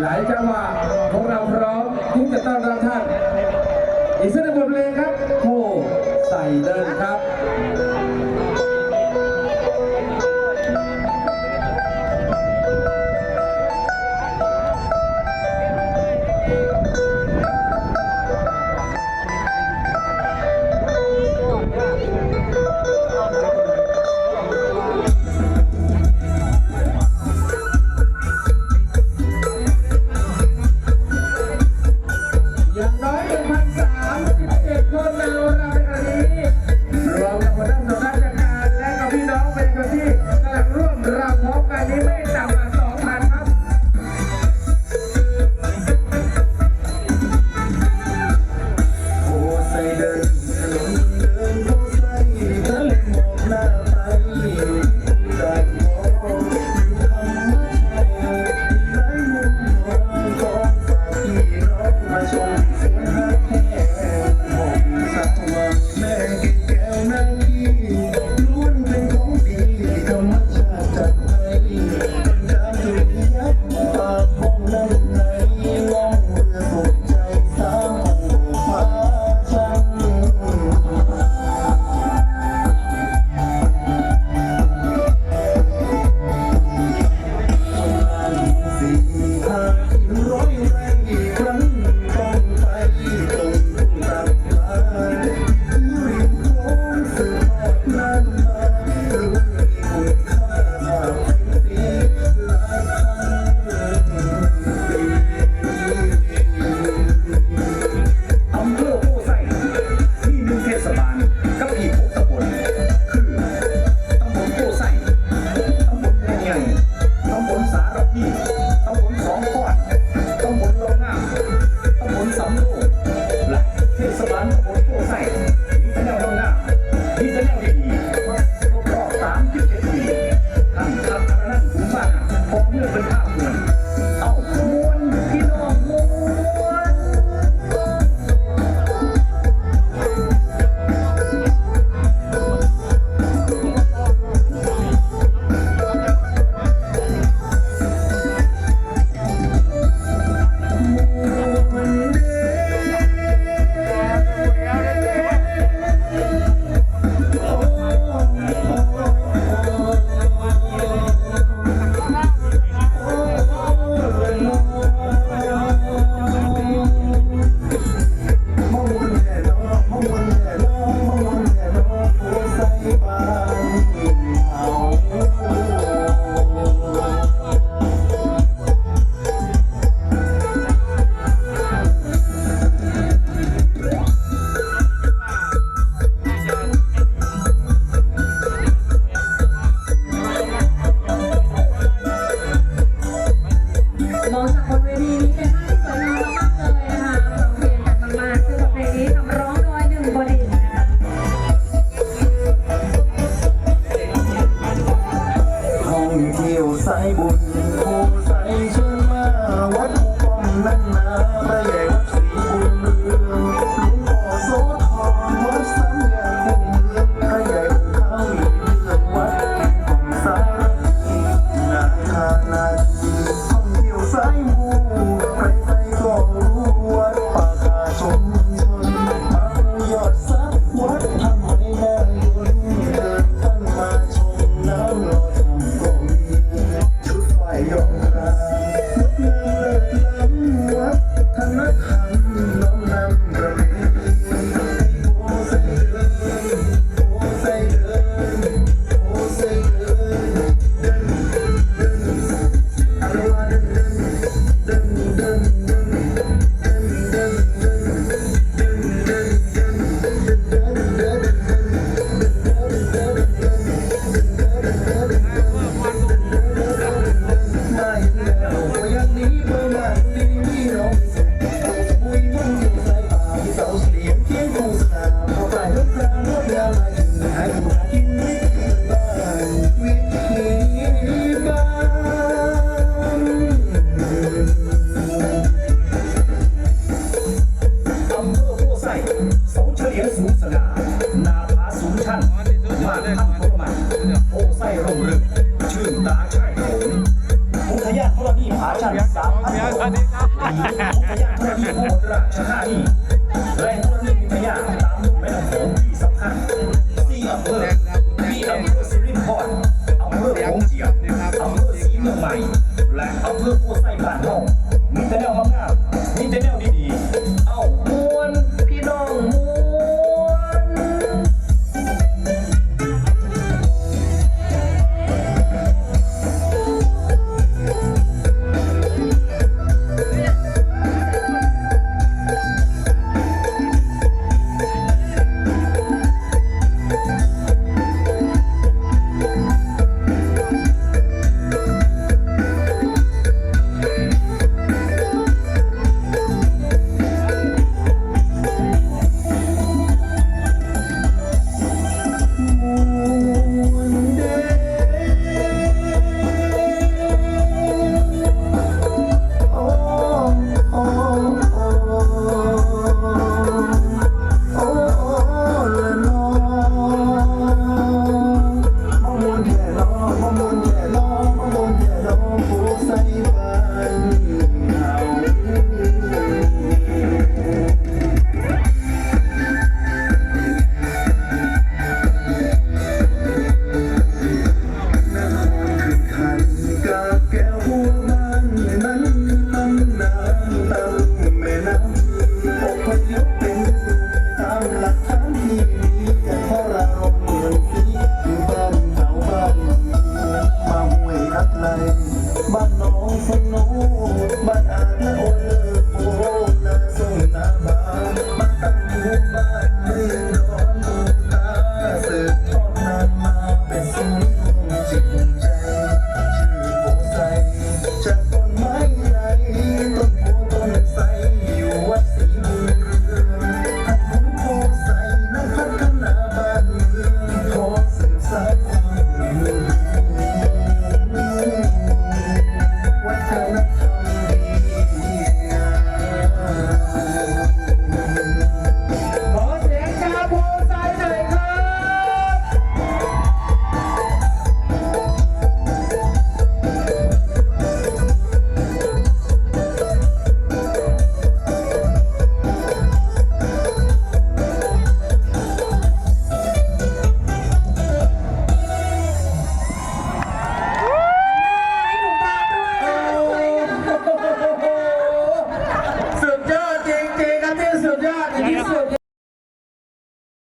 หลายจังหวะของเราพร้อมที่จะต้อนรับท่าน อีกสักหนึ่งบทเพลงครับโคใส่เดินครับ table. โอ้ไส้ร่มรึกชื่นตาใช่โขนอุทยานธรณีผาชันสามพันโขนอุทยานธรณีโคราชธานีแหล่